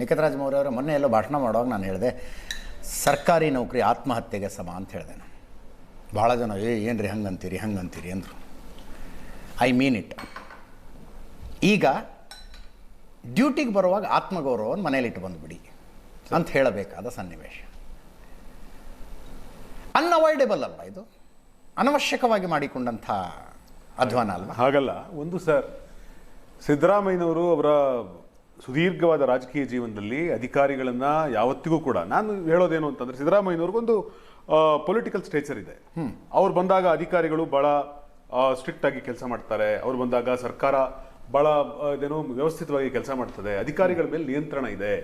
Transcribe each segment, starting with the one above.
ನಿಖಿತರಾಜ್ ಮೌರ್ಯ ಅವರ, ಮೊನ್ನೆ ಎಲ್ಲೋ ಭಾಷಣ ಮಾಡುವಾಗ ನಾನು ಹೇಳಿದೆ, ಸರ್ಕಾರಿ ನೌಕರಿ ಆತ್ಮಹತ್ಯೆಗೆ ಸಮ ಅಂತ ಹೇಳಿದೆ ನಾನು. ಭಾಳ ಜನ, ಏ ಏನು ರೀ ಹಂಗಂತೀರಿ ಹಂಗಂತೀರಿ ಅಂದರು. ಐ ಮೀನ್ ಇಟ್ ಈಗ ಡ್ಯೂಟಿಗೆ ಬರುವಾಗ ಆತ್ಮಗೌರವವನ್ನು ಮನೇಲಿಟ್ಟು ಬಂದುಬಿಡಿ ಅಂತ ಹೇಳಬೇಕಾದ ಸನ್ನಿವೇಶ. ಅನ್ಅವಾಯ್ಡೇಬಲ್ ಅಲ್ವಾ ಇದು? ಅನವಶ್ಯಕವಾಗಿ ಮಾಡಿಕೊಂಡಂಥ ಅಧ್ವಾನ ಅಲ್ವಾ? ಹಾಗಲ್ಲ. ಒಂದು ಸರ್, ಸಿದ್ದರಾಮಯ್ಯನವರು ಅವರ ಸುದೀರ್ಘವಾದ ರಾಜಕೀಯ ಜೀವನದಲ್ಲಿ ಅಧಿಕಾರಿಗಳನ್ನ ಯಾವತ್ತಿಗೂ ಕೂಡ ನಾನು ಹೇಳೋದೇನು ಅಂತಂದ್ರೆ ಸಿದ್ದರಾಮಯ್ಯನವ್ರಿಗೊಂದು ಪೊಲಿಟಿಕಲ್ ಸ್ಟೇಚರ್ ಇದೆ. ಅವ್ರು ಬಂದಾಗ ಅಧಿಕಾರಿಗಳು ಬಹಳ ಸ್ಟ್ರಿಕ್ಟ್ ಆಗಿ ಕೆಲಸ ಮಾಡ್ತಾರೆ. ಅವ್ರು ಬಂದಾಗ ಸರ್ಕಾರ ಬಹಳ ಇದೇನು ವ್ಯವಸ್ಥಿತವಾಗಿ ಕೆಲಸ ಮಾಡ್ತದೆ. ಅಧಿಕಾರಿಗಳ ಮೇಲೆ ನಿಯಂತ್ರಣ ಇದೆ.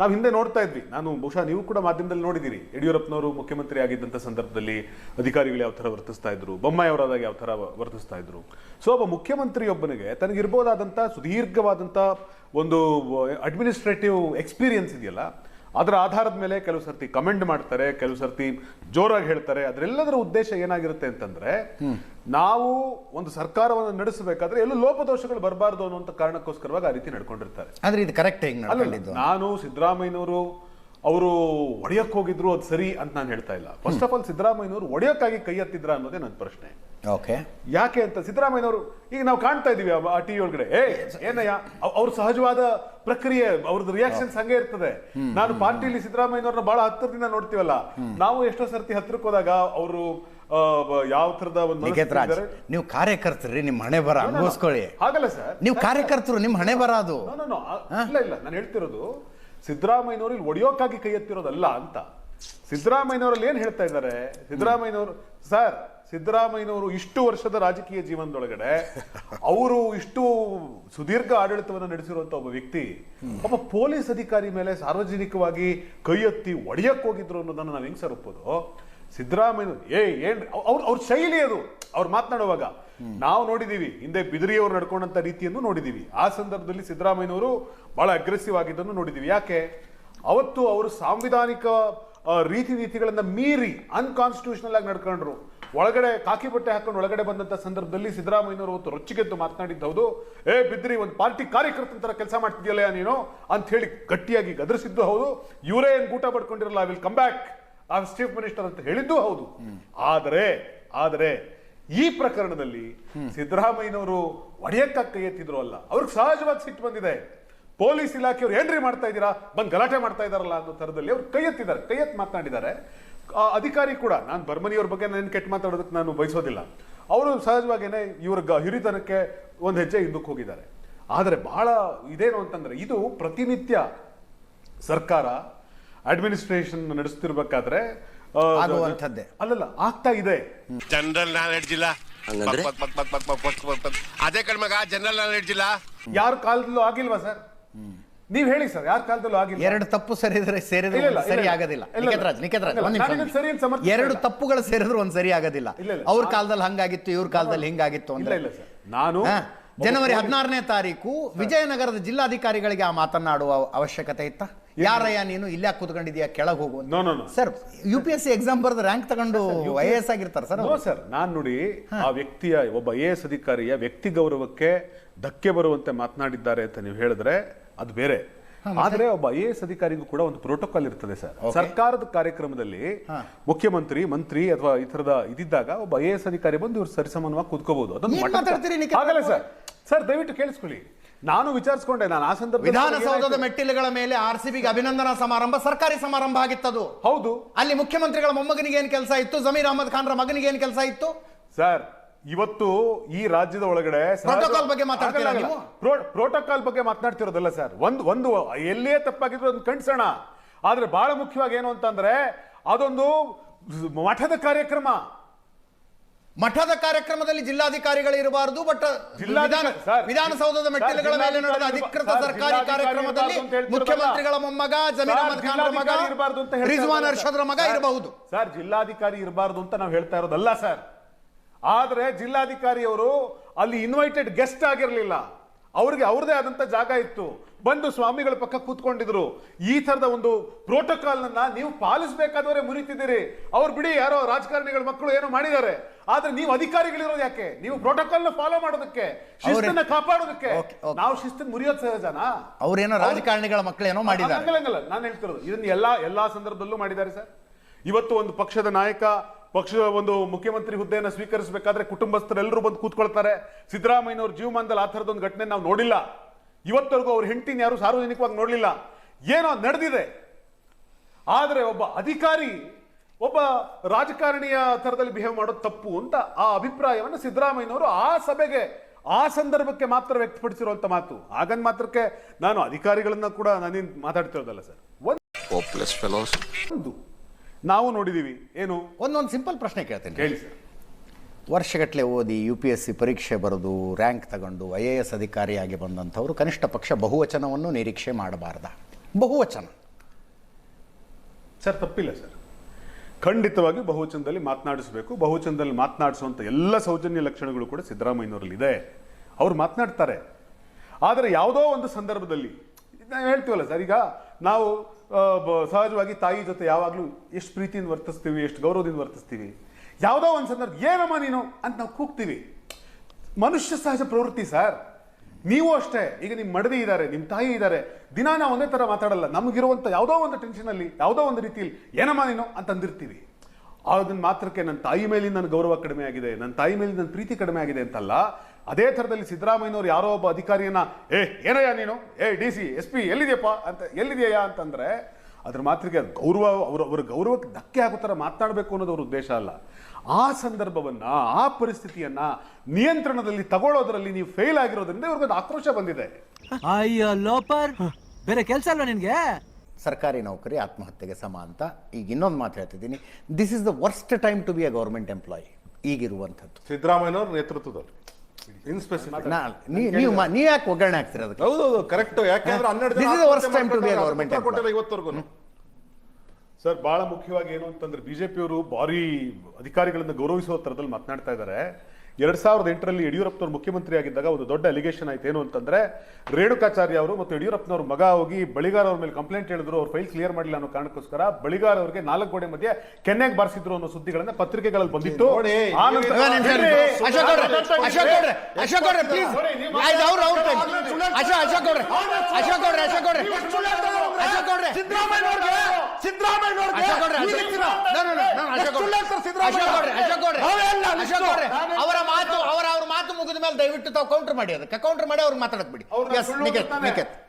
ನಾವು ಹಿಂದೆ ನೋಡ್ತಾ ಇದ್ವಿ. ನಾನು ಬಹುಶಃ ನೀವು ಕೂಡ ಮಾಧ್ಯಮದಲ್ಲಿ ನೋಡಿದ್ದೀರಿ. ಯಡಿಯೂರಪ್ಪನವರು ಮುಖ್ಯಮಂತ್ರಿ ಆಗಿದ್ದಂಥ ಸಂದರ್ಭದಲ್ಲಿ ಅಧಿಕಾರಿಗಳು ಯಾವ ಥರ ವರ್ತಿಸ್ತಾ ಇದ್ರು? ಬೊಮ್ಮಾಯಿ ಅವರಾದಾಗ ಯಾವ ಥರ ವರ್ತಿಸ್ತಾ ಇದ್ರು? ಸೊ ಒಬ್ಬ ಮುಖ್ಯಮಂತ್ರಿಯೊಬ್ಬನಿಗೆ ತನಗಿರ್ಬೋದಾದಂಥ ಸುದೀರ್ಘವಾದಂಥ ಒಂದು ಅಡ್ಮಿನಿಸ್ಟ್ರೇಟಿವ್ ಎಕ್ಸ್ಪೀರಿಯನ್ಸ್ ಇದೆಯಲ್ಲ ಅದರ ಆಧಾರದ ಮೇಲೆ ಕೆಲವು ಸರ್ತಿ ಕಮೆಂಟ್ ಮಾಡ್ತಾರೆ ಕೆಲವು ಸರ್ತಿ ಜೋರಾಗಿ ಹೇಳ್ತಾರೆ. ಅದರೆಲ್ಲದರ ಉದ್ದೇಶ ಏನಾಗಿರುತ್ತೆ ಅಂತಂದ್ರೆ ನಾವು ಒಂದು ಸರ್ಕಾರವನ್ನು ನಡೆಸಬೇಕಾದ್ರೆ ಎಲ್ಲೂ ಲೋಪದೋಷಗಳು ಬರಬಾರ್ದು ಅನ್ನುವಂಥ ಕಾರಣಕ್ಕೋಸ್ಕರವಾಗಿ ಆ ರೀತಿ ನಡ್ಕೊಂಡಿರ್ತಾರೆ. ಅಂದ್ರೆ ಇದು ಕರೆಕ್ಟ್ ಹೆಂಗೆ ನಾನು ಸಿದ್ದರಾಮಯ್ಯನವರು ಅವರು ಒಡೆಯಕ್ಕೆ ಹೋಗಿದ್ರು ಅದು ಸರಿ ಅಂತ ನಾನು ಹೇಳ್ತಾ ಇಲ್ಲ. ಫಸ್ಟ್ ಆಫ್ ಆಲ್ ಸಿದ್ದರಾಮಯ್ಯನವರು ಒಡೆಯಕ್ಕಾಗಿ ಕೈ ಎತ್ತಿದ್ರ ಅನ್ನೋದೇ ನನ್ನ ಪ್ರಶ್ನೆ. ಓಕೆ ಯಾಕೆ ಅಂತ ಸಿದ್ದರಾಮಯ್ಯನವರು ಈಗ ನಾವು ಕಾಣ್ತಾ ಇದೀವಿ ಆ- ಟಿವಿ ಒಳಗಡೆ. ಏ ಏನಯ್ಯ ಅವ್- ಅವ್ರ ಸಹಜವಾದ ಪ್ರಕ್ರಿಯೆ ಅವ್ರದ್ದು ರಿಯಾಕ್ಷನ್ಸ್ ಹಂಗೆ ಇರ್ತದೆ. ನಾನು ಪಾರ್ಟಿಲಿ ಸಿದ್ದರಾಮಯ್ಯನವ್ರನ್ನ ಬಹಳ ಹತ್ತಿರದಿಂದ ನೋಡ್ತೀವಲ್ಲ ನಾವು ಎಷ್ಟೋ ಸರ್ತಿ ಹತ್ರಕ್ಕೆ ಹೋದಾಗ ಅವರು ಯಾವ ತರದ ಒಂದು. ನೀವು ಕಾರ್ಯಕರ್ತರಿ ನಿಮ್ಮ ಹಣೆ ಬರ ಅನುಭವಿಸ್ಕೊಳ್ಳಿ. ಹಾಗಲ್ಲ ಸರ್. ನೀವು ಕಾರ್ಯಕರ್ತರು ನಿಮ್ಮ ಹಣೆ ಬರ ಅದು. ಇಲ್ಲ ಇಲ್ಲ. ನಾನು ಹೇಳ್ತಿರೋದು ಸಿದ್ದರಾಮಯ್ಯನವರು ಇಲ್ಲಿ ಒಡೆಯೋಕ್ಕಾಗಿ ಕೈ ಎತ್ತಿರೋದಲ್ಲ ಅಂತ. ಸಿದ್ದರಾಮಯ್ಯನವರಲ್ಲಿ ಏನ್ ಹೇಳ್ತಾ ಇದ್ದಾರೆ? ಸಿದ್ದರಾಮಯ್ಯನವರು ಸರ್ ಸಿದ್ದರಾಮಯ್ಯನವರು ಇಷ್ಟು ವರ್ಷದ ರಾಜಕೀಯ ಜೀವನದೊಳಗಡೆ ಅವರು ಇಷ್ಟು ಸುದೀರ್ಘ ಆಡಳಿತವನ್ನು ನಡೆಸಿರುವಂತ ಒಬ್ಬ ವ್ಯಕ್ತಿ, ಒಬ್ಬ ಪೊಲೀಸ್ ಅಧಿಕಾರಿ ಮೇಲೆ ಸಾರ್ವಜನಿಕವಾಗಿ ಕೈ ಎತ್ತಿ ಒಡೆಯಕ್ಕೆ ಹೋಗಿದ್ರು ಅನ್ನೋದನ್ನ ನಾವು ಹೆಂಗ್ ಸರ್ ಒಪ್ಪೋದು ಸಿದ್ದರಾಮಯ್ಯ ಏ, ಏನ್, ಅವ್ರ ಅವ್ರ ಶೈಲಿ ಅದು. ಅವ್ರು ಮಾತನಾಡುವಾಗ, ನಾವು ನೋಡಿದೀವಿ, ಹಿಂದೆ ಬಿದಿರಿಯವರು ನಡ್ಕೊಂಡಂತ ರೀತಿಯನ್ನು ನೋಡಿದೀವಿ. ಆ ಸಂದರ್ಭದಲ್ಲಿ ಸಿದ್ದರಾಮಯ್ಯನವರು ಬಹಳ ಅಗ್ರೆಸಿವ್ ಆಗಿದ್ದನ್ನು ನೋಡಿದೀವಿ. ಯಾಕೆ? ಅವತ್ತು ಅವರು ಸಾಂವಿಧಾನಿಕ ರೀತಿ ನೀತಿಗಳನ್ನ ಮೀರಿ ಅನ್ಕಾನ್ಸ್ಟಿಟ್ಯೂಷನಲ್ ಆಗಿ ನಡ್ಕೊಂಡ್ರು. ಒಳಗಡೆ ಕಾಕಿ ಬಟ್ಟೆ ಹಾಕೊಂಡು ಒಳಗಡೆ ಬಂದಂತ ಸಂದರ್ಭದಲ್ಲಿ ಸಿದ್ದರಾಮಯ್ಯನವರು ಅವತ್ತು ರೊಚ್ಚಿಗೆದ್ದು ಮಾತನಾಡಿದ್ದು ಹೌದು ಏ ಬಿದ್ರಿ ಒಂದು ಪಾರ್ಟಿ ಕಾರ್ಯಕರ್ತನ ತರ ಕೆಲಸ ಮಾಡ್ತಿದ್ಯಲ್ಲ ನೀನು? ಅಂತ ಹೇಳಿ ಗಟ್ಟಿಯಾಗಿ ಗದರಿಸಿದ್ದು ಹೌದು. ಇವರೇ ಏನ್ ಊಟ ಪಡ್ಕೊಂಡಿರಲ್ಲ ಐ ವಿಲ್ ಕಮ್ ಬ್ಯಾಕ್ ಆ ಚೀಫ್ ಮಿನಿಸ್ಟರ್ ಅಂತ ಹೇಳಿದ್ದು ಹೌದು. ಆದರೆ ಆದರೆ ಈ ಪ್ರಕರಣದಲ್ಲಿ ಸಿದ್ದರಾಮಯ್ಯನವರು ಒಡೆಯಕ್ಕ ಕೈ ಎತ್ತಿದ್ರು ಅಲ್ಲ. ಅವ್ರಿಗೆ ಸಹಜವಾಗಿ ಸಿಟ್ಟು ಬಂದಿದೆ. ಪೊಲೀಸ್ ಇಲಾಖೆಯವರು ಏನ್ರಿ ಮಾಡ್ತಾ ಇದ್ದೀರಾ? ಬಂದು ಗಲಾಟೆ ಮಾಡ್ತಾ ಇದಾರಲ್ಲ ಅನ್ನೋ ಥರದಲ್ಲಿ ಅವ್ರು ಕೈ ಎತ್ತಿದ್ದಾರೆ. ಕೈ ಎತ್ತಿ ಮಾತನಾಡಿದ್ದಾರೆ. ಅಧಿಕಾರಿ ಕೂಡ ನಾನು ಬರ್ಮನಿಯವ್ರ ಬಗ್ಗೆ ನಾನು ಕೆಟ್ಟ ಮಾತಾಡೋದಕ್ಕೆ ನಾನು ಬಯಸೋದಿಲ್ಲ. ಅವರು ಸಹಜವಾಗಿಯೇ ಇವ್ರ ಹಿರಿತನಕ್ಕೆ ಒಂದು ಹೆಜ್ಜೆ ಹಿಂದಕ್ಕೆ ಹೋಗಿದ್ದಾರೆ. ಆದರೆ ಬಹಳ ಇದೇನು ಅಂತಂದರೆ ಇದು ಪ್ರತಿನಿತ್ಯ ಸರ್ಕಾರ ಅಡ್ಮಿನಿಸ್ಟ್ರೇಷನ್ ನಡೆಸ್ತಿರ್ಬೇಕಾದ್ರೆ ಅಲ್ಲಲ್ಲ ಆಗ್ತಾ ಇದೆ. ಜನರಲ್ ನಾಲೆಡ್ಜ್ ಇಲ್ಲ. ಅದೇ ಕಡಿಮೆ ಜನರಲ್ ನಾಲೆಡ್ಜ್ ಇಲ್ಲ. ಯಾರ ಕಾಲದಲ್ಲೂ ಆಗಿಲ್ವಾ ಸರ್? ನೀವ್ ಹೇಳಿ ಸರ್ ಯಾರ ಕಾಲದಲ್ಲೂ ಆಗಿಲ್ಲ ಎರಡು ತಪ್ಪು ಸೇರಿದ್ರೆ ಸೇರಿದ್ರೆ ಇಲ್ಲ, ಸರಿ ಇಲ್ಲ. ಆಗೋದಿಲ್ಲ ಇಲ್ಲ, ನಿಖೇತ್ ರಾಜ್ ನಿಖೇತ್ ರಾಜ್ ಇಲ್ಲ, ಒಂದ್ ನಾನು ಒಂದ್ ಇದನ್ನ ಸರಿ ಅಂತ ನಿಮಿಷ. ಸಮರ್ಥಿಸ್ತಾ ಎರಡು ಇಲ್ಲ. ತಪ್ಪುಗಳು ಸೇರಿದ್ರೆ ಒಂದ್ ಸರಿ ಆಗೋದಿಲ್ಲ ಇಲ್ಲ, ಇಲ್ಲ. ಅವ್ರ ಕಾಲದಲ್ಲಿ ಹಂಗಾಗಿತ್ತು ಇವ್ರ ಕಾಲದಲ್ಲಿ ಹಿಂಗಾಗಿತ್ತು ಇಲ್ಲ ಅಂದ್ರೆ ಇಲ್ಲ ಸರ್ ನಾನು ಹಾ. ಜನವರಿ ಹದಿನಾರನೇ ತಾರೀಕು ವಿಜಯನಗರದ ಜಿಲ್ಲಾಧಿಕಾರಿಗಳಿಗೆ ಆ ಮಾತನಾಡುವ ಅವಶ್ಯಕತೆ ಇತ್ತ ಯಾರಯ್ಯ ನೀನು ಇಲ್ಲೇ ಕೂತ್ಕೊಂಡಿದ್ಯಾ ಕೆಳಗೆ ಹೋಗು ಅಂತ. Sir U P S C exam ಬರೆದು ರ್ಯಾಂಕ್ ತಗೊಂಡು ಐ ಎ ಎಸ್ ಆಗಿರ್ತಾರೆ ಸರ್ ನೋ ಸರ್ ನಾನ್ ನೋಡಿ ಆ ವ್ಯಕ್ತಿಯ ಒಬ್ಬ ಐ ಎಸ್ ಅಧಿಕಾರಿಯ ವ್ಯಕ್ತಿ ಗೌರವಕ್ಕೆ ಧಕ್ಕೆ ಬರುವಂತೆ ಮಾತನಾಡಿದ್ದಾರೆ ಅಂತ ನೀವು ಹೇಳಿದ್ರೆ ಅದು ಬೇರೆ. ಆದ್ರೆ ಒಬ್ಬ ಐ ಎಸ್ ಅಧಿಕಾರಿಗೂ ಕೂಡ ಒಂದು ಪ್ರೋಟೋಕಾಲ್ ಇರ್ತದೆ ಸರ್. ಸರ್ಕಾರದ ಕಾರ್ಯಕ್ರಮದಲ್ಲಿ ಮುಖ್ಯಮಂತ್ರಿ ಮಂತ್ರಿ ಅಥವಾ ಈ ತರದ ಇದ್ದಾಗ ಒಬ್ಬ ಐ ಎಸ್ ಅಧಿಕಾರಿ ಬಂದು ಇವ್ರು ಸರಿಸಮಾನವಾಗಿ ಕೂತ್ಕೋಬಹುದು ಅದೊಂದು ಮಾತಾಡ್ತೀರಿ ನಿಖಿಲ್ ಹಾಗಲ್ಲ ಸರ್. ಸರ್ ದಯವಿಟ್ಟು ಕೇಳಿಸ್ಕೊಳ್ಳಿ. ನಾನು ವಿಚಾರಿಸ್ಕೊಂಡೆ ನಾನು ಆ ವಿಧಾನಸೌಧದ? ಮೆಟ್ಟಿಲುಗಳ ಮೇಲೆ ಆರ್ ಸಿ ಬಿಗೆ ಅಭಿನಂದನಾ ಸಮಾರಂಭ ಸರ್ಕಾರಿ ಸಮಾರಂಭ ಆಗಿತ್ತದು. ಹೌದು. ಅಲ್ಲಿ ಮುಖ್ಯಮಂತ್ರಿಗಳ ಮೊಮ್ಮಗನಿಗೆ ಏನ್ ಕೆಲಸ ಇತ್ತು? ಜಮೀರ್ ಅಹಮದ್ ಖಾನ್ರ ಮಗನಿಗೆ ಏನ್ ಕೆಲಸ ಇತ್ತು? ಸರ್ ಇವತ್ತು ಈ ರಾಜ್ಯದ ಒಳಗಡೆ ಪ್ರೋಟೋಕಾಲ್ ಬಗ್ಗೆ ಮಾತಾಡ್ತೀರಾ ನೀವು? ಪ್ರೋಟೋಕಾಲ್ ಬಗ್ಗೆ ಮಾತನಾಡ್ತಿರೋದಲ್ಲ ಸರ್ ಒಂದು ಒಂದು ಎಲ್ಲೇ ತಪ್ಪಾಗಿದ್ರು ಅದನ್ನ ಕಣ್ಸೋಣ ಆದ್ರೆ ಬಹಳ ಮುಖ್ಯವಾಗಿ ಏನು ಅಂತಂದ್ರೆ ಅದೊಂದು ಮಠದ ಕಾರ್ಯಕ್ರಮ ಮಠದ ಕಾರ್ಯಕ್ರಮದಲ್ಲಿ ಜಿಲ್ಲಾಧಿಕಾರಿಗಳು ಇರಬಾರದು ಬಟ್ ಜಿಲ್ಲಾಧಿಕಾರಿ- ವಿಧಾನ- ಸರ್, ವಿಧಾನಸೌಧದ ಮೆಟ್ಟಿಲುಗಳ ಸರ್, ಮೇಲೆ ನಡೆದ ಜಿಲ್ಲಾಧಿಕಾರಿ ಅಧಿಕೃತ ಸರ್, ಸರ್ಕಾರಿ ಜಿಲ್ಲಾಧಿಕಾರಿ ಕಾರ್ಯಕ್ರಮದಲ್ಲಿ ಇರಬಾರ್ದು ಅಂತ ಹೇಳ್ತಿರೋದಲ್ಲ. ಮುಖ್ಯಮಂತ್ರಿಗಳ ಮೊಮ್ಮಗ ಜಮೀರ್ ಅಹಮದ್ ಖಾನ್ ಮಗ ರಿಜ್ವಾನ್ ಅರ್ಷದ್ರ ಮಗ. ಇರಬಹುದು ಸರ್ ಜಿಲ್ಲಾಧಿಕಾರಿ ಇರಬಾರ್ದು ಅಂತ ನಾವು ಹೇಳ್ತಾ ಇರೋದಲ್ಲ ಸರ್ ಆದ್ರೆ ಜಿಲ್ಲಾಧಿಕಾರಿಯವರು ಅಲ್ಲಿ ಇನ್ವೈಟೆಡ್ ಗೆಸ್ಟ್ ಆಗಿರಲಿಲ್ಲ. ಅವ್ರಿಗೆ ಅವ್ರದೇ ಆದಂತ ಜಾಗ ಇತ್ತು. ಬಂದು ಸ್ವಾಮಿಗಳ ಪಕ್ಕ ಕೂತ್ಕೊಂಡಿದ್ರು. ಈ ತರದ ಒಂದು ಪ್ರೋಟೋಕಾಲ್ ನನ್ನ ನೀವು ಪಾಲಿಸಬೇಕಾದವರೇ ಮುರಿತಿದ್ದೀರಿ. ಅವ್ರು ಬಿಡಿ ಯಾರೋ ರಾಜಕಾರಣಿಗಳ ಮಕ್ಕಳು ಏನೋ ಮಾಡಿದ್ದಾರೆ. ಆದ್ರೆ ನೀವು ಅಧಿಕಾರಿಗಳಿರೋದು ಯಾಕೆ? ನೀವು ಪ್ರೋಟೋಕಾಲ್ನ ಫಾಲೋ ಮಾಡೋದಕ್ಕೆ ಶಿಸ್ತನ್ನ ಕಾಪಾಡೋದಕ್ಕೆ. ನಾವು ಶಿಸ್ತನ್ನ ಮುರಿಯೋದು ಸಹಜನಾ? ಅವ್ರೇನೋ ರಾಜಕಾರಣಿಗಳ ಮಕ್ಕಳೇನೋ ಮಾಡಿದ್ದಾರೆ. ಹಂಗಲ್ಲ, ಹಂಗಲ್ಲ. ನಾನು ಹೇಳ್ತಿರೋದು ಇದನ್ನ ಎಲ್ಲಾ ಎಲ್ಲಾ ಸಂದರ್ಭದಲ್ಲೂ ಮಾಡಿದ್ದಾರೆ ಸರ್. ಇವತ್ತು ಒಂದು ಪಕ್ಷದ ನಾಯಕ ಪಕ್ಷದ ಒಂದು ಮುಖ್ಯಮಂತ್ರಿ ಹುದ್ದೆಯನ್ನು ಸ್ವೀಕರಿಸಬೇಕಾದ್ರೆ ಕುಟುಂಬಸ್ಥರೆಲ್ಲರೂ ಬಂದು ಕೂತ್ಕೊಳ್ತಾರೆ. ಸಿದ್ದರಾಮಯ್ಯನವ್ರ ಜೀವಮಾನದಲ್ಲಿ ಆ ಥರದೊಂದು ಘಟನೆ ನಾವು ನೋಡಿಲ್ಲ. ಇವತ್ತವರೆಗೂ ಅವ್ರ ಹೆಂಡತಿನ ಯಾರು ಸಾರ್ವಜನಿಕವಾಗಿ ನೋಡಲಿಲ್ಲ. ಏನೋ ನಡೆದಿದೆ. ಆದರೆ ಒಬ್ಬ ಅಧಿಕಾರಿ ಒಬ್ಬ ರಾಜಕಾರಣಿಯ ಥರದಲ್ಲಿ ಬಿಹೇವ್ ಮಾಡೋದು ತಪ್ಪು ಅಂತ ಆ ಅಭಿಪ್ರಾಯವನ್ನು ಸಿದ್ದರಾಮಯ್ಯನವರು ಆ ಸಭೆಗೆ ಆ ಸಂದರ್ಭಕ್ಕೆ ಮಾತ್ರ ವ್ಯಕ್ತಪಡಿಸಿರುವಂಥ ಮಾತು. ಆಗನ್ ಮಾತ್ರಕ್ಕೆ ನಾನು ಅಧಿಕಾರಿಗಳನ್ನ ಕೂಡ ನಾನೇನು ಮಾತಾಡ್ತಿರೋದಲ್ಲ ಸರ್. ಒಂದು ನಾವು ನೋಡಿದೀವಿ. ಏನು? ಒಂದೊಂದು ಸಿಂಪಲ್ ಪ್ರಶ್ನೆ ಕೇಳ್ತೀನಿ. ಹೇಳಿ ಸರ್. ವರ್ಷಗಟ್ಟಲೆ ಓದಿ ಯು ಪಿ ಎಸ್ ಸಿ ಪರೀಕ್ಷೆ ಬರೆದು ರ್ಯಾಂಕ್ ತಗೊಂಡು ಐ ಎ ಎಸ್ ಅಧಿಕಾರಿಯಾಗಿ ಬಂದಂಥವರು ಕನಿಷ್ಠ ಪಕ್ಷ ಬಹುವಚನವನ್ನು ನಿರೀಕ್ಷೆ ಮಾಡಬಾರ್ದ. ಬಹುವಚನ. ಸರ್ ತಪ್ಪಿಲ್ಲ ಸರ್. ಖಂಡಿತವಾಗಿ ಬಹುವಚನದಲ್ಲಿ ಮಾತನಾಡಿಸಬೇಕು. ಬಹುವಚನದಲ್ಲಿ ಮಾತನಾಡಿಸುವಂಥ ಎಲ್ಲ ಸೌಜನ್ಯ ಲಕ್ಷಣಗಳು ಕೂಡ ಸಿದ್ದರಾಮಯ್ಯನವರಲ್ಲಿ ಇದೆ ಅವ್ರು ಮಾತನಾಡ್ತಾರೆ. ಆದರೆ ಯಾವುದೋ ಒಂದು ಸಂದರ್ಭದಲ್ಲಿ ನಾವು ಹೇಳ್ತೀವಲ್ಲ ಸರ್ ಈಗ ನಾವು ಸಹಜವಾಗಿ ತಾಯಿ ಜೊತೆ ಯಾವಾಗಲೂ ಎಷ್ಟು ಪ್ರೀತಿಯಿಂದ ವರ್ತಿಸ್ತೀವಿ, ಎಷ್ಟು ಗೌರವದಿಂದ ವರ್ತಿಸ್ತೀವಿ. ಯಾವುದೋ ಒಂದು ಸಂದರ್ಭ, ಏನಮ್ಮ ನೀನು ಅಂತ ನಾವು ಕೂಗ್ತೀವಿ. ಮನುಷ್ಯ ಸಹಜ ಪ್ರವೃತ್ತಿ ಸರ್. ನೀವು ಅಷ್ಟೇ, ಈಗ ನಿಮ್ಮ ಮಡದಿ ಇದ್ದಾರೆ ನಿಮ್ಮ ತಾಯಿ ಇದ್ದಾರೆ ದಿನ ನಾವು ಒಂದೇ ಥರ ಮಾತಾಡಲ್ಲ. ನಮಗಿರುವಂಥ ಯಾವುದೋ ಒಂದು ಟೆನ್ಷನಲ್ಲಿ ಯಾವುದೋ ಒಂದು ರೀತಿಯಲ್ಲಿ ಏನಮ್ಮ ನೀನು ಅಂತಂದಿರ್ತೀವಿ ಅದನ್ನ ಮಾತ್ರಕ್ಕೆ ನನ್ನ ತಾಯಿ ಮೇಲಿನ ನನ್ನ ಗೌರವ ಕಡಿಮೆ ಆಗಿದೆ ನನ್ನ ತಾಯಿ ಮೇಲಿನ ನನ್ನ ಪ್ರೀತಿ ಕಡಿಮೆ ಆಗಿದೆ ಅಂತಲ್ಲ ಅದೇ ಥರದಲ್ಲಿ ಸಿದ್ದರಾಮಯ್ಯನವ್ರು ಯಾರೋ ಒಬ್ಬ ಅಧಿಕಾರಿಯನ್ನ ಏ ಏನಯ್ಯ ನೀನು? A D C S P ಎಲ್ಲಿದೆಯಪ್ಪ? ಅಂತ ಎಲ್ಲಿದೆಯಾ ಅಂತಂದ್ರೆ ಅದ್ರ ಮಾತ್ರಿಗೆ ಅದು ಗೌರವ ಅವ್ರ ಅವರ ಗೌರವಕ್ಕೆ ಧಕ್ಕೆ ಆಗೋ ಥರ ಮಾತನಾಡಬೇಕು ಅನ್ನೋದು ಅವ್ರ ಉದ್ದೇಶ ಅಲ್ಲ. ಆ ಸಂದರ್ಭವನ್ನ ಆ ಪರಿಸ್ಥಿತಿಯನ್ನ ನಿಯಂತ್ರಣದಲ್ಲಿ ತಗೊಳ್ಳೋದ್ರಲ್ಲಿ ನೀವು ಫೇಲ್ ಆಗಿರೋದ್ರಿಂದ ಇವ್ರಿಗೊಂದು ಆಕ್ರೋಶ ಬಂದಿದೆ. ಅಯ್ಯೋ ಲೋಪರ್! ಬೇರೆ ಕೆಲಸ ಅಲ್ಲ ನಿನಗೆ? ಸರ್ಕಾರಿ ನೌಕರಿ ಆತ್ಮಹತ್ಯೆಗೆ ಸಮ ಅಂತ ಈಗ ಇನ್ನೊಂದು ಮಾತು ಹೇಳ್ತಿದ್ದೀನಿ. This is the worst time to be a government employee ಈಗಿರುವಂಥದ್ದು. ಸಿದ್ದರಾಮಯ್ಯನವ್ರ ನೇತೃತ್ವದಲ್ಲಿ. ಇನ್ ಸ್ಪೆಸಿಫಿಕ್ ನಾ ನೀ- ನೀವು ಮಾ- ನೀವು ಯಾಕೆ ಒಗ್ಗರಣೆ ಹಾಕ್ತೀರ ಅದಕ್ಕೆ? ಹೌದೌದು ಕರೆಕ್ಟ್ ಯಾಕೆಂದ್ರೆ ಹನ್ನೆರಡು This ಜನ is the worst ಆತ್ಮಹತ್ಯೆ time to be a government ಉತ್ತರ ಕೊಟ್ಟಿಲ್ಲ ಇವತ್ತವರೆಗೂ. ಸರ್ ಬಹಳ ಮುಖ್ಯವಾಗಿ ಏನು ಅಂತಂದ್ರೆ ಬಿಜೆಪಿಯವರು ಭಾರಿ ಅಧಿಕಾರಿಗಳನ್ನ ಗೌರವಿಸುವ ತರದಲ್ಲಿ ಮಾತನಾಡ್ತಾ ಇದ್ದಾರೆ. ಎರಡ್ ಸಾವಿರದ ಎಂಟರಲ್ಲಿ ಯಡಿಯೂರಪ್ಪನವರು ಮುಖ್ಯಮಂತ್ರಿ ಆಗಿದ್ದಾಗ ಒಂದು ದೊಡ್ಡ ಅಲಿಗೇಷನ್ ಆಯ್ತು ಏನು ಅಂತಂದ್ರೆ ರೇಣುಕಾಚಾರ್ಯ ಅವರು ಮತ್ತು ಯಡಿಯೂರಪ್ಪನವ್ರ ಮಗ ಹೋಗಿ ಬಳಿಗಾರ ಅವ್ರ ಮೇಲೆ ಕಂಪ್ಲೇಂಟ್ ಹೇಳಿದ್ರು ಅವ್ರ ಫೈಲ್ ಕ್ಲಿಯರ್ ಮಾಡಿಲ್ಲ ಅನ್ನೋ ಕಾರಣಕ್ಕೋಸ್ಕರ ಬಳಿಗಾರ ಅವರಿಗೆ ನಾಲ್ಕು ಗೋಡೆ ಮಧ್ಯೆ ಕೆನ್ನೆಗೆ ಬಾರಿಸಿದ್ರು ಅನ್ನೋ ಸುದ್ದಿಗಳನ್ನ ಪತ್ರಿಕೆಗಳಲ್ಲಿ ಬಂದಿತ್ತು ನೋಡಿ, ಮುಗಿದ ಮೇಲೆ ದಯವಿಟ್ಟು ತಾವು ಕೌಂಟರ್ ಮಾಡಿ ಅದಕ್ಕೆ. ಕೌಂಟರ್ ಮಾಡಿ ಅವ್ರಿಗೆ ಮಾತಾಡಕ್ ಬಿಡಿ.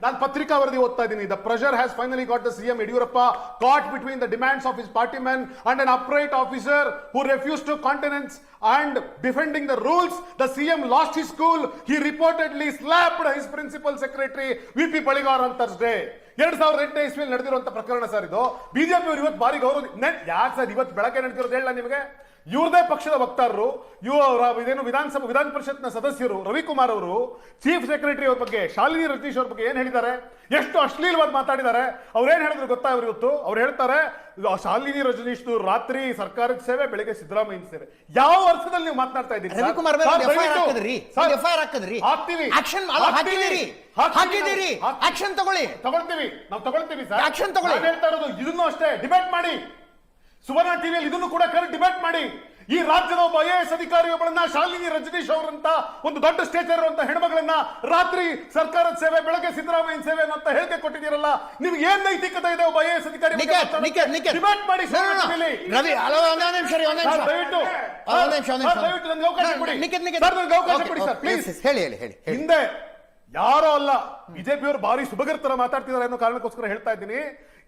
ನಾನು ಪತ್ರಿಕಾ ವರದಿ ಓದ್ತಾ ಇದ್ದೀನಿ. The pressure has finally got the CM Yediyurappa caught between the demands of his party man and an upright officer who refuse to countenance and defending the rules the CM lost his cool he reportedly slapped his principal secretary V P Baligar on Thursday ಎರಡ್ ಸಾವಿರದ ಎಂಟನೇ ಇಸ್ವಿಯಲ್ಲಿ ನಡೆದಿರುವಂತ ಪ್ರಕರಣ sir ಇದು. BJP ಅವರು ಇವತ್ತು ಬಾರಿ ಗೌರವ ಯಾಕೆ ಸರ್ ಇವತ್ತು ಬೆಳಗ್ಗೆ ನಡೆದಿರೋದು ಹೇಳ ನಿಮಗೆ? ಇವ್ರದೇ ಪಕ್ಷದ ವಕ್ತಾರರು ಯುವ ಅವರ ಇದೇನು ವಿಧಾನಸಭಾ, ವಿಧಾನ ಪರಿಷತ್ನ ಸದಸ್ಯರು ರವಿಕುಮಾರ್ ಅವರು, ಚೀಫ್ ಸೆಕ್ರೆಟರಿ ಅವ್ರ ಬಗ್ಗೆ, ಶಾಲಿನಿ ರತೀಶ್ ಅವ್ರ ಬಗ್ಗೆ ಏನ್ ಹೇಳಿದ್ದಾರೆ? ಎಷ್ಟು ಅಶ್ಲೀಲವಾಗಿ ಮಾತಾಡಿದ್ದಾರೆ? ಅವ್ರು ಏನ್ ಹೇಳಿದ್ರು ಗೊತ್ತಾ ಇವತ್ತು? ಅವ್ರು ಹೇಳ್ತಾರೆ ಶಾಲಿನಿ ರಜನೀಶ್ ರಾತ್ರಿ ಸರ್ಕಾರದ ಸೇವೆ ಬೆಳಗ್ಗೆ ಸಿದ್ದರಾಮಯ್ಯ ಸೇವೆ ಯಾವ ವರ್ಷದಲ್ಲಿ ನೀವು ಮಾತನಾಡ್ತಾ ಇದ್ದೀರಿ? ರವಿಕುಮಾರ್ ಹಾಕಿದ್ರಿ. ಹಾಕ್ತೀವಿ ಆಕ್ಷನ್ ಹಾಕಿದ್ದೀರಿ. ಹಾಕಿದ್ದೀರಿ. Action ತಗೊಳ್ಳಿ. ತಗೊಳ್ತೀವಿ ನಾವು ತಗೊಳ್ತೀವಿ ಸರ್ ಆಕ್ಷನ್ ತಗೊಳ್ಳಿ. ಹೇಳ್ತಾ ಇರೋದು ಇದನ್ನು ಅಷ್ಟೇ ಡಿಬೇಟ್ ಮಾಡಿ ಸುವರ್ಣ ಟಿವಿಯಲ್ಲಿ ಇದನ್ನು ಕೂಡ ಕರೆ ಡಿಬೇಟ್ ಮಾಡಿ ಈ ರಾಜ್ಯದ ಒಬ್ಬ ಐ ಎಸ್ ಅಧಿಕಾರಿ ಒಬ್ಬಳನ್ನ ಶಾಲಿನಿ ರಜನೀಶ್ ಅವರಂತ ಒಂದು ದೊಡ್ಡ ಸ್ಟೇಜ್ ಇರುವಂತ ಹೆಣ್ಮಗಳನ್ನ ರಾತ್ರಿ ಸರ್ಕಾರದ ಸೇವೆ ಬೆಳಗ್ಗೆ ಸಿದ್ದರಾಮಯ್ಯ ಸೇವೆ ಅಂತ ಹೇಳಿಕೆ ಕೊಟ್ಟಿದ್ದೀರಲ್ಲ ನಿಮ್ಗೆ ಏನ್ ನೈತಿಕತೆ ಇದೆ ಒಬ್ಬ ಐ ಎಸ್ ಅಧಿಕಾರಿ. ಡಿಬೇಟ್ ಮಾಡಿ. ರವಿ ದಯವಿಟ್ಟು. ದಯವಿಟ್ಟು ನನಗೆ ಅವಕಾಶ No, ಕೊಡಿ. ಸರ್, ನನಗೆ ಅವಕಾಶ ಕೊಡಿ sir okay, please yes, yes. ಹೇಳಿ ಹೇಳಿ ಹೇಳಿ ಹೇಳಿ ಹಿಂದೆ ಯಾರೋ ಅಲ್ಲ ಬಿಜೆಪಿಯವರು ಭಾರಿ ಸುಭಗರ್ತರ ಮಾತಾಡ್ತಿದ್ದಾರೆ ಅನ್ನೋ ಕಾರಣಕ್ಕೋಸ್ಕರ ಹೇಳ್ತಾ ಇದ್ದೀನಿ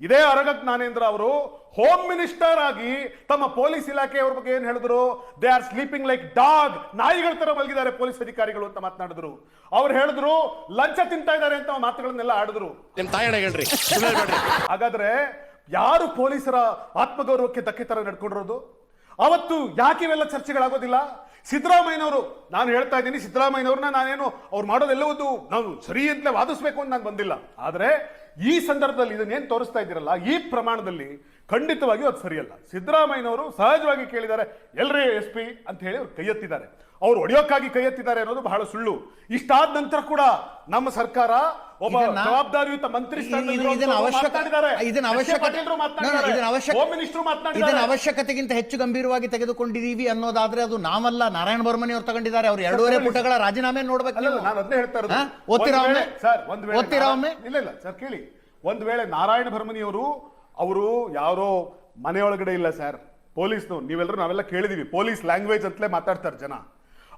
ಇದೇ ಅರಗ ಜ್ಞಾನೇಂದ್ರ ಅವರು ಹೋಮ್ ಮಿನಿಸ್ಟರ್ ಆಗಿ ತಮ್ಮ ಪೊಲೀಸ್ ಇಲಾಖೆಯವ್ರ ಬಗ್ಗೆ ಏನ್ ಹೇಳಿದ್ರು? They are sleeping like dog ನಾಯಿಗಳ ತರ ಮಲಗಿದ್ದಾರೆ ಪೊಲೀಸ್ ಅಧಿಕಾರಿಗಳು ಅಂತ ಮಾತನಾಡಿದ್ರು. ಅವ್ರು ಹೇಳಿದ್ರು ಲಂಚ ತಿಂತಾ ಇದ್ದಾರೆ ಅಂತ ಮಾತುಗಳನ್ನೆಲ್ಲ ಆಡಿದ್ರು. ಹೇಳ್ರಿ. ಹಾಗಾದ್ರೆ ಯಾರು ಪೊಲೀಸರ ಆತ್ಮಗೌರವಕ್ಕೆ ಧಕ್ಕೆ ತರ ನಡ್ಕೊಂಡಿರೋದು? ಅವತ್ತು ಯಾಕೆ ಇವೆಲ್ಲ ಚರ್ಚೆಗಳಾಗೋದಿಲ್ಲ? ಸಿದ್ದರಾಮಯ್ಯನವರು, ನಾನು ಹೇಳ್ತಾ ಇದ್ದೀನಿ ಸಿದ್ದರಾಮಯ್ಯನವ್ರನ್ನ ನಾನೇನು ಅವ್ರು ಮಾಡೋದೆಲ್ಲವೂ ನಾವು ಸರಿ ಅಂತಲೇ ವಾದಿಸ್ಬೇಕು ಅಂತ ನಾನು ಬಂದಿಲ್ಲ. ಆದರೆ ಈ ಸಂದರ್ಭದಲ್ಲಿ ಇದನ್ನೇನು ತೋರಿಸ್ತಾ ಇದ್ದೀರಲ್ಲ, ಈ ಪ್ರಮಾಣದಲ್ಲಿ ಖಂಡಿತವಾಗಿಯೂ ಅದು ಸರಿಯಲ್ಲ. ಸಿದ್ದರಾಮಯ್ಯನವರು ಸಹಜವಾಗಿ ಕೇಳಿದ್ದಾರೆ, ಎಲ್ರಿ ಎಸ್ ಪಿ ಅಂತ ಹೇಳಿ ಅವ್ರು ಕೈ ಎತ್ತಿದ್ದಾರೆ ಅವ್ರು ಒಡೆಯೋಕ್ಕಾಗಿ ಕೈ ಎತ್ತಿದ್ದಾರೆ ಅನ್ನೋದು ಬಹಳ ಸುಳ್ಳು. ಇಷ್ಟಾದ ನಂತರ ಕೂಡ ನಮ್ಮ ಸರ್ಕಾರ ಒಬ್ಬ ಜವಾಬ್ದಾರಿಯುತ ಮಂತ್ರಿ ಇದನ್ನ- ಅವಶ್ಯಕತೆಗಿಂತ ಹೆಚ್ಚು ಗಂಭೀರವಾಗಿ ತೆಗೆದುಕೊಂಡಿದೀವಿ ಅನ್ನೋದಾದ್ರೆ ಅದು ನಾವಲ್ಲ. ನಾರಾಯಣ ಬರ್ಮನಿ ಅವರು ತಗೊಂಡಿದ್ದಾರೆ. ಅವ್ರು ಎರಡೂವರೆ ಪುಟಗಳ ರಾಜೀನಾಮೆ ನೋಡ್ಬೇಕು. ನಾನು ಅದನ್ನೇ ಹೇಳ್ತಾ ಇರೋದು? ಓದ್ತೀರಾ ಒಮ್ಮೆ? ಓದ್ತೀರಾ ಒಮ್ಮೆ? ಇಲ್ಲ ಇಲ್ಲ ಸರ್ ಕೇಳಿ. ಒಂದ್ ವೇಳೆ ನಾರಾಯಣ ಬರ್ಮನಿ ಅವರು ಯಾರೋ ಮನೆಯೊಳಗಡೆ ಇಲ್ಲ ಸರ್. ಪೊಲೀಸ್ನವ್ರು. ನೀವೆಲ್ಲರೂ ನಾವೆಲ್ಲ ಕೇಳಿದೀವಿ. ಪೊಲೀಸ್ ಲ್ಯಾಂಗ್ವೇಜ್ ಅಂತಲೇ ಮಾತಾಡ್ತಾರೆ ಜನ.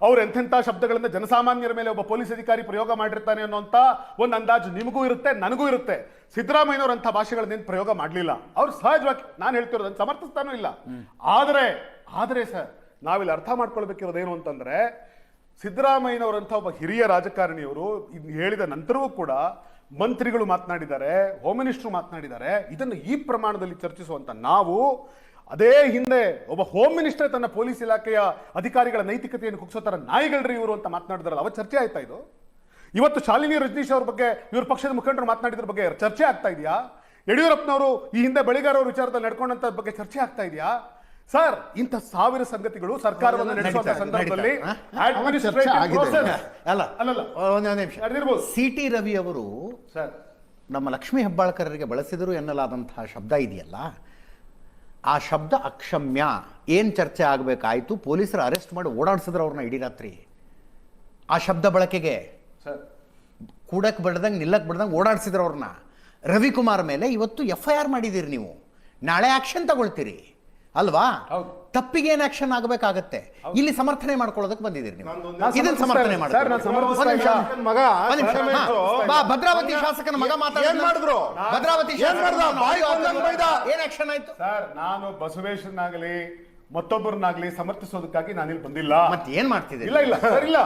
ಅವ್ರು ಎಂಥೆಂಥ ಶಬ್ದಗಳಿಂದ ಜನಸಾಮಾನ್ಯರ ಮೇಲೆ ಒಬ್ಬ ಪೊಲೀಸ್ ಅಧಿಕಾರಿ ಪ್ರಯೋಗ ಮಾಡಿರ್ತಾನೆ ಅನ್ನೋಂಥ ಒಂದು ಅಂದಾಜು ನಿಮಗೂ ಇರುತ್ತೆ, ನನಗೂ ಇರುತ್ತೆ. ಸಿದ್ದರಾಮಯ್ಯನವ್ರು ಅಂಥ ಭಾಷೆಗಳನ್ನೇನು ಪ್ರಯೋಗ ಮಾಡಲಿಲ್ಲ. ಅವ್ರು ಸಹಜವಾಗಿ ನಾನು ಹೇಳ್ತಿರೋದನ್ನು ಸಮರ್ಥಿಸ್ತಾನೂ ಇಲ್ಲ. ಆದರೆ ಆದರೆ ಸರ್, ನಾವಿಲ್ಲಿ ಅರ್ಥ ಮಾಡ್ಕೊಳ್ಬೇಕಿರೋದೇನು ಅಂತಂದ್ರೆ, ಸಿದ್ದರಾಮಯ್ಯನವರಂಥ ಒಬ್ಬ ಹಿರಿಯ ರಾಜಕಾರಣಿಯವರು ಹೇಳಿದ ನಂತರವೂ ಕೂಡ ಮಂತ್ರಿಗಳು ಮಾತನಾಡಿದ್ದಾರೆ, ಹೋಮ್ ಮಿನಿಸ್ಟ್ರು ಮಾತನಾಡಿದ್ದಾರೆ. ಇದನ್ನು ಈ ಪ್ರಮಾಣದಲ್ಲಿ ಚರ್ಚಿಸುವಂತ ನಾವು ಅದೇ ಹಿಂದೆ ಒಬ್ಬ ಹೋಮ್ ಮಿನಿಸ್ಟರ್ ತನ್ನ ಪೊಲೀಸ್ ಇಲಾಖೆಯ ಅಧಿಕಾರಿಗಳ ನೈತಿಕತೆಯನ್ನು ಕುಗ್ಸೋ ಥರ ನಾಯಿಗಳ್ರಿ ಇವರು ಅಂತ ಮಾತನಾಡಿದ್ರಲ್ಲ ಅವ ಚರ್ಚೆ ಆಯ್ತಾ ಇದು? ಇವತ್ತು ಶಾಲಿನಿ ರಜನೀಶ್ ಅವ್ರ ಬಗ್ಗೆ ಇವ್ರ ಪಕ್ಷದ ಮುಖಂಡರು ಮಾತನಾಡಿದ್ರ ಬಗ್ಗೆ ಚರ್ಚೆ ಆಗ್ತಾ ಇದೆಯಾ? ಯಡಿಯೂರಪ್ಪನವರು ಈ ಹಿಂದೆ ಬೆಳಿಗಾರ ವಿಚಾರದಲ್ಲಿ ನಡ್ಕೊಂಡಂತ ಬಗ್ಗೆ ಚರ್ಚೆ ಆಗ್ತಾ ಇದೆಯಾ? ಸರ್ ಇಂಥ ಸಾವಿರ ಸಂಗತಿಗಳು ಸರ್ಕಾರವನ್ನು ನಡೆಸುವಂತ ಸಂದರ್ಭದಲ್ಲಿ. ಅಲ್ಲ ನಿಮಿಷ. ಸಿ ಟಿ ರವಿ ಅವರು ಸರ್. ನಮ್ಮ ಲಕ್ಷ್ಮೀ ಹೆಬ್ಬಾಳ್ಕರರಿಗೆ ಬಳಸಿದರು ಎನ್ನಲಾದಂತಹ ಶಬ್ದ ಇದೆಯಲ್ಲ? ಆ ಶಬ್ದ ಅಕ್ಷಮ್ಯ ಏನು ಚರ್ಚೆ ಆಗಬೇಕಾಯಿತು ಪೊಲೀಸರು ಅರೆಸ್ಟ್ ಮಾಡಿ ಓಡಾಡಿಸಿದ್ರು ಅವ್ರನ್ನ ಇಡೀ ರಾತ್ರಿ. ಆ ಶಬ್ದ ಬಳಕೆಗೆ ಸರ್. ಕೂಡಕ್ಕೆ ಬಿಡ್ದಂಗೆ ನಿಲ್ಲಕ್ಕೆ ಬಿಡ್ದಂಗೆ ಓಡಾಡಿಸಿದ್ರು ಅವ್ರನ್ನ. ರವಿಕುಮಾರ್ ಮೇಲೆ ಇವತ್ತು ಎಫ್ ಐ ಆರ್ ಮಾಡಿದ್ದೀರಿ ನೀವು. ನಾಳೆ ಆಕ್ಷನ್ ತಗೊಳ್ತೀರಿ. ಅಲ್ವಾ. ತಪ್ಪಿಗೆ ಏನ್ ಆಕ್ಷನ್ ಆಗಬೇಕಾಗತ್ತೆ? ಇಲ್ಲಿ ಸಮರ್ಥನೆ ಮಾಡ್ಕೊಳ್ಳೋದಕ್ಕೆ ಬಂದಿದ್ದೀರಿ ನೀವು. ಇದನ್ನ ಸಮರ್ಥನೆ. ಬಾ, ಭದ್ರಾವತಿ ಶಾಸಕನ ಮಗ ಮಾತಾಡಿದ್ರು. ಏನ್ ಮಾಡಿದ್ರು? ಭದ್ರಾವತಿ ಏನ್ ಆಕ್ಷನ್ ಆಯ್ತು? ಸರ್ ನಾನು ಬಸವೇಶ್ವರನಾಗಲಿ ಮತ್ತೊಬ್ಬರನ್ನಾಗ್ಲಿ ಸಮರ್ಥಿಸೋದಕ್ಕಾಗಿ ಇಲ್ಲಿ ಬಂದಿಲ್ಲ. ಮತ್ತೆ ಏನ್ ಮಾಡ್ತಿದ್ದೆ ಇಲ್ಲ ಇಲ್ಲ ಸರ್ ಇಲ್ಲ.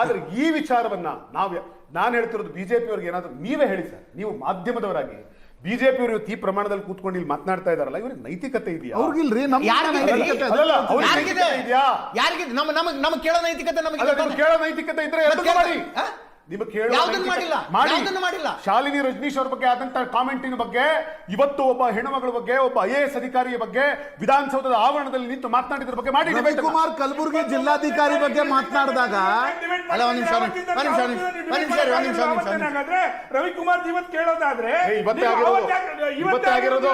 ಆದ್ರೆ ಈ ವಿಚಾರವನ್ನ ನಾವು ನಾನು ಹೇಳ್ತಿರೋದು ಬಿಜೆಪಿ ಅವ್ರಿಗೆ ಏನಾದ್ರು ನೀವೇ ಹೇಳಿ ಸರ್. ನೀವು ಮಾಧ್ಯಮದವರಾಗಿ. ಬಿಜೆಪಿ ಅವರು ಇವತ್ತು ಈ ಪ್ರಮಾಣದಲ್ಲಿ ಕೂತ್ಕೊಂಡು ಇಲ್ಲಿ ಮಾತನಾಡ್ತಾ ಇದಾರಲ್ಲ ಇವ್ರಿಗೆ ನೈತಿಕತೆ ಇದೆಯಾ? ಅವ್ರಿಗಿಲ್ರಿ ನಮ್ ಯಾರಿಗಿದೆ? ನಮ್ಮ ನಮಗೆ ನಮಗೆ ಕೇಳೋ ನೈತಿಕತೆ ನಮಗೆ ಕೇಳೋ ನೈತಿಕತೆ ಇದ್ರೆ ಮಾಡಿ? ನಿಮಗೆ ಯಾವ್ದನ್ನು ಮಾಡಿಲ್ಲ? ಮಾಡಿ ಮಾಡಿಲ್ಲ? ಶಾಲಿನಿ ರಜನೀಶ್ ಅವರ ಬಗ್ಗೆ ಆದಂತ ಕಾಮೆಂಟಿನ ಬಗ್ಗೆ ಇವತ್ತು ಒಬ್ಬ ಹೆಣ್ಣುಮಗಳ ಬಗ್ಗೆ ಒಬ್ಬ ಐ ಎ ಎಸ್ ಅಧಿಕಾರಿಯ ಬಗ್ಗೆ ವಿಧಾನಸೌಧದ ಆವರಣದಲ್ಲಿ ನಿಂತು ಮಾತನಾಡಿದ್ರ ಬಗ್ಗೆ ಮಾಡಿ debate ಕುಮಾರ್ ರವಿಕುಮಾರ್ ಕಲಬುರ್ಗಿ ಜಿಲ್ಲಾಧಿಕಾರಿ ಬಗ್ಗೆ ಮಾತನಾಡಿದಾಗ ಅಲ್ಲ, ಒಂದ್ ನಿಮಿಷ, ಒಂದ್ ನಿಮಿಷ, ಒಂದ್ ನಿಮಿಷ, ಒಂದು ನಿಮಿಷ, ಒಂದ್. ಹಾಗಾದ್ರೆ ರವಿಕುಮಾರ್ ಇವತ್ತು ಕೇಳೋದಾದ್ರೆ ಇವತ್ತಾಗಿರೋದು.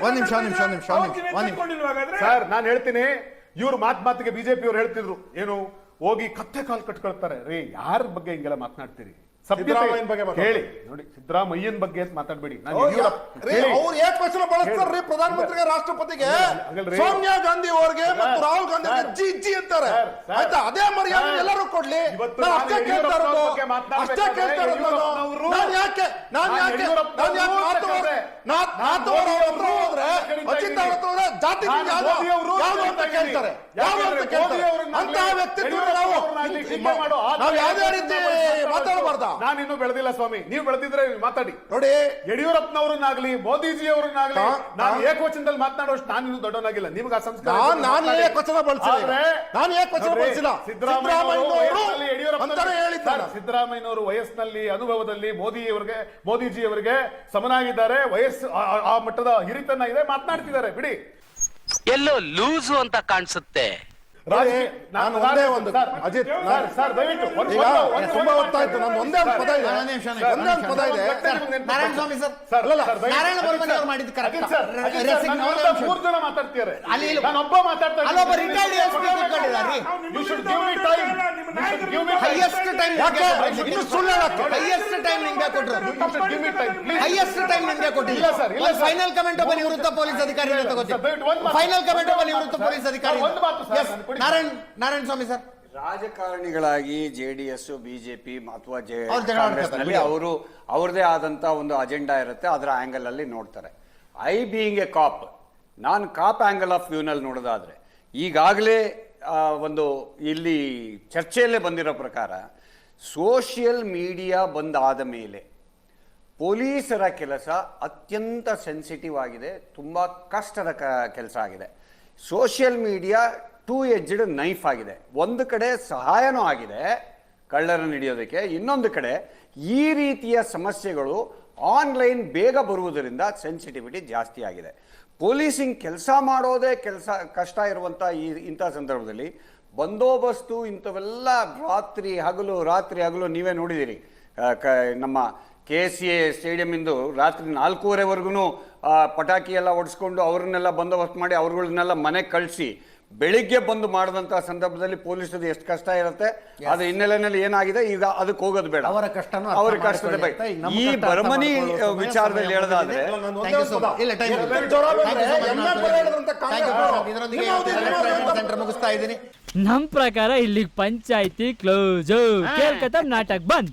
ಒಂದ್ ನಿಮಿಷ, ಒಂದ್ ನಿಮಿಷ, ಒಂದ್ ನಿಮಿಷ, ಒಂದ್? ಸರ್ ನಾನು ಹೇಳ್ತೀನಿ ಇವ್ರು ಮಾತ್ ಮಾತಿಗೆ ಬಿಜೆಪಿ ಅವ್ರು ಹೇಳ್ತಿದ್ರು ಏನು ಹೋಗಿ ಕತ್ತೆ ಕಾಲು ಕಟ್ಕೊಳ್ತಾರೆ. ರೇ ಯಾರ ಬಗ್ಗೆ ಹಿಂಗೆಲ್ಲ ಸಭ್ಯತೆ- ಸಿದ್ದರಾಮಯ್ಯನ್ ಬಗ್ಗೆ. ಹೇಳಿ ನೋಡಿ ಸಿದ್ದರಾಮಯ್ಯನ ಬಗ್ಗೆ ಅಂತ ಮಾತಾಡ್ಬೇಡಿ. ಅವ್ರು ಏಕ್ ವಚನ ಬಳಸ್ತಾರ್ರಿ? ಪ್ರಧಾನಮಂತ್ರಿಗೆ ರಾಷ್ಟ್ರಪತಿಗೆ ಸೋನಿಯಾ ಗಾಂಧಿ ಅವರಿಗೆ ಮತ್ತು ರಾಹುಲ್ ಗಾಂಧಿ ಅಜ್ಜಿ ಇಜ್ಜಿ ಅಂತಾರೆ. ಆಯ್ತಾ? ಅದೇ ಮರ್ಯಾದೆ ಎಲ್ಲರೂ ಕೊಡ್ಲಿ. ಅಷ್ಟೇ ಕೇಳ್ತಾ ಇರೋದು. ಅಷ್ಟೇ ಕೇಳ್ತಾ ಇರೋದು ನಾನು. ಯಾಕೆ ನಾನು ಯಾಕೆ ನಾನು ಯಾಕೆ ಮಾತು ಯಾಕಂದ್ರೆ ನಾನು ಅವ್ರ ಹತ್ರ ಹೋದ್ರೆ ಅಜಿತ್ ಅವ್ರ ಹತ್ರ ಹೋದ್ರೆ ಜಾತಿ ಯಾವ್ದು? ಯಾವ್ದು ಅಂತ ಕೇಳ್ತಾರೆ. ಯಾವ್ದು ಅಂತ ಕೇಳ್ತಾರೆ? ಅಂತಹ ವ್ಯಕ್ತಿತ್ವ ನಾವು ನಾವು ಯಾವುದೇ ರೀತಿ ಮಾತಾಡಬಾರ್ದ? ನಾನು ಇನ್ನೂ ಬೆಳೆದಿಲ್ಲ ಸ್ವಾಮಿ. ನೀವು ಬೆಳೆದಿದ್ರೆ ಮಾತಾಡಿ. ನೋಡಿ. ಯಡಿಯೂರಪ್ಪನವರನ್ನಾಗ್ಲಿ ಮೋದಿಜಿ ಅವರನ್ನಾಗ್ಲಿ ನಾನು ಏಕವಚನದಲ್ಲಿ ಮಾತನಾಡುವಷ್ಟು ನಾನು ಇನ್ನೂ ದೊಡ್ಡವನಾಗಿಲ್ಲ. ನಿಮ್ಗೆ ಆ ಸಂಸ್ಕಾರ ನಾನ್ ಇದ್ರೆ ನಾನು ಮಾತಾಡಿ. ಏಕವಚನ ಬಳಸಿಲ್ಲ ಆದ್ರೆ ನಾನು ಏಕವಚನ ನೋಡ್ರಿ, ಬಳಸಿಲ್ಲ. ಸಿದ್ದರಾಮಯ್ಯನವರು ಸಿದ್ದರಾಮಯ್ಯನವರು ವಯಸ್ಸಿನಲ್ಲಿ ಯಡಿಯೂರಪ್ಪನವರು- ಅಂತಾನೆ ಸರ್, ನಾನು. ಸಿದ್ದರಾಮಯ್ಯನವರು ವಯಸ್ಸಿನಲ್ಲಿ ಅನುಭವದಲ್ಲಿ ಮೋದಿ ಅವರಿಗೆ ಮೋದಿಜಿ ಅವರಿಗೆ ಸಮನಾಗಿದ್ದಾರೆ. ವಯಸ್ಸು ಆ- ಆ- ಆ ಮಟ್ಟದ ಹಿರಿತನ ಇದೆ. ಮಾತನಾಡ್ತಿದ್ದಾರೆ. ಬಿಡಿ. ಎಲ್ಲೋ ಲೂಸು ಅಂತ ಕಾಣಿಸುತ್ತೆ. ನಾನು ಒಂದೇ ಒಂದು ಅಜಿತ್ ಸರ್, ದಯವಿಟ್ಟು ಈಗ ತುಂಬಾ ಹೊತ್ತಾಯ್ತು ನಾನು ಒಂದೇ ಒಂದು ಪದ ಇದೆ. ಒಂದೇ ಒಂದು ಪದ ಇದೆ. ನಾರಾಯಣ ಸ್ವಾಮಿ ಸರ್. ಸರ್, ನಾರಾಯಣ ಬರ್ಮನಿ ಅವರು. ಮೂರು ಜನ ಮಾತಾಡ್ತಿದ್ದಾರೆ. ಅಲ್ಲಿ ನಾನು ಒಬ್ಬ ಮಾತಾಡ್ತಾ retired SP ಕೂತ್ಕೊಂಡಿದ್ದಾರೆ. You give me time. Highest time ಯಾಕೆ? ಇನ್ನು ಸುಳ್ಳು ಹೇಳಕ್ಕೆ ಹೈಯೆಸ್ಟ್ ಟೈಮ್ ನಿಮಗೆ ಕೊಟ್ಟರು please. ಹೈಯೆಸ್ಟ್ ಟೈಮ್ ನಿಮಗೆ ಕೊಟ್ಟಿಲ್ಲ ಇಲ್ಲ ಸರ್, ಇಲ್ಲ ಫೈನಲ್ ಕಮೆಂಟ್ ಒಬ್ಬ ನಿವೃತ್ತ ಪೊಲೀಸ್ ಅಧಿಕಾರಿ ಸರ್, ದಯವಿಟ್ಟು ಒಂದು ಮಾತು. ಫೈನಲ್ ಕಮೆಂಟ್ ಒಬ್ಬ ನಿವೃತ್ತ ಪೊಲೀಸ್ ಅಧಿಕಾರಿ ಒಂದು ಮಾತು, ಸರ್. ನಾರಾಯಣ್ ನಾರಾಯಣ ಸ್ವಾಮಿ ಸರ್. ರಾಜಕಾರಣಿಗಳಾಗಿ ಜೆ ಡಿ ಎಸ್ ಬಿಜೆಪಿ ಅಥವಾ ಜೆ ಅವ್ರು ಜಗಳ ಕಾಂಗ್ರೆಸ್ನಲ್ಲಿ ಆಡ್ತಾರೆ, ಅವರು ಅವ್ರದೇ ಆದಂತ ಒಂದು ಅಜೆಂಡಾ ಇರುತ್ತೆ ಅದರ ಆಂಗಲ್ ಅಲ್ಲಿ ನೋಡ್ತಾರೆ. ಐ ಬೀಯಿಂಗ್ ಎ ಕಾಪ್ ನಾನು ಕಾಪ್ ಆಂಗಲ್ ಆಫ್ ವ್ಯೂನಲ್ಲಿ ನೋಡೋದಾದ್ರೆ ಈಗಾಗಲೇ ಒಂದು ಇಲ್ಲಿ ಚರ್ಚೆಯಲ್ಲೇ ಬಂದಿರೋ ಪ್ರಕಾರ ಸೋಷಿಯಲ್ ಮೀಡಿಯಾ ಬಂದಾದ ಮೇಲೆ ಪೊಲೀಸರ ಕೆಲಸ ಅತ್ಯಂತ ಸೆನ್ಸಿಟಿವ್ ಆಗಿದೆ ತುಂಬ ಕಷ್ಟದ ಕ ಕೆಲಸ ಆಗಿದೆ. Social media two edged knife ಆಗಿದೆ. ಒಂದು ಕಡೆ ಸಹಾಯನೂ ಆಗಿದೆ ಕಳ್ಳರನ್ನು ಹಿಡಿಯೋದಕ್ಕೆ, ಇನ್ನೊಂದು ಕಡೆ ಈ ರೀತಿಯ ಸಮಸ್ಯೆಗಳು ಆನ್ಲೈನ್ ಬೇಗ ಬರುವುದರಿಂದ ಸೆನ್ಸಿಟಿವಿಟಿ ಜಾಸ್ತಿ ಆಗಿದೆ. ಪೊಲೀಸಿಂಗ್ ಕೆಲಸ ಮಾಡೋದೇ ಕೆಲಸ, ಕಷ್ಟ ಇರುವಂಥ ಈ ಇಂಥ ಸಂದರ್ಭದಲ್ಲಿ ಬಂದೋಬಸ್ತು ಇಂಥವೆಲ್ಲ ರಾತ್ರಿ ಹಗಲು ರಾತ್ರಿ ಹಗಲು ನೀವೇ ನೋಡಿದ್ದೀರಿ ಕ, ನಮ್ಮ ಕೆ ಸಿ ಎ ಸ್ಟೇಡಿಯಮಿಂದು ರಾತ್ರಿ ನಾಲ್ಕೂವರೆವರೆಗೂ ಪಟಾಕಿ ಎಲ್ಲ ಹೊಡೆಸ್ಕೊಂಡು ಅವ್ರನ್ನೆಲ್ಲ ಬಂದೋಬಸ್ತ್ ಮಾಡಿ ಅವ್ರುಗಳನ್ನೆಲ್ಲ ಮನೆಗೆ ಕಳಿಸಿ ಬೆಳಿಗ್ಗೆ ಬಂದು ಮಾಡಿದಂತಹ ಸಂದರ್ಭದಲ್ಲಿ ಪೊಲೀಸರು ಎಷ್ಟು ಕಷ್ಟ ಇರುತ್ತೆ? ಅದ್ರ ಹಿನ್ನೆಲೆಯಲ್ಲಿ ಏನಾಗಿದೆ? ಈಗ ಅದಕ್ಕೆ ಹೋಗೋದು ಬೇಡ. ಅವರ ಕಷ್ಟ ಅವರ ಕಷ್ಟದ ಬಗ್ಗೆ ಈ ಬರ್ಮನಿ ವಿಚಾರದಲ್ಲಿ ಹೇಳೋದಾದ್ರೆ ನಮ್ ಪ್ರಕಾರ ಇಲ್ಲಿ ಪಂಚಾಯತಿ ಕ್ಲೋಸ್ ಕೇಳ್ಕತ್ತ ನಾಟಕ್ ಬಂದ್.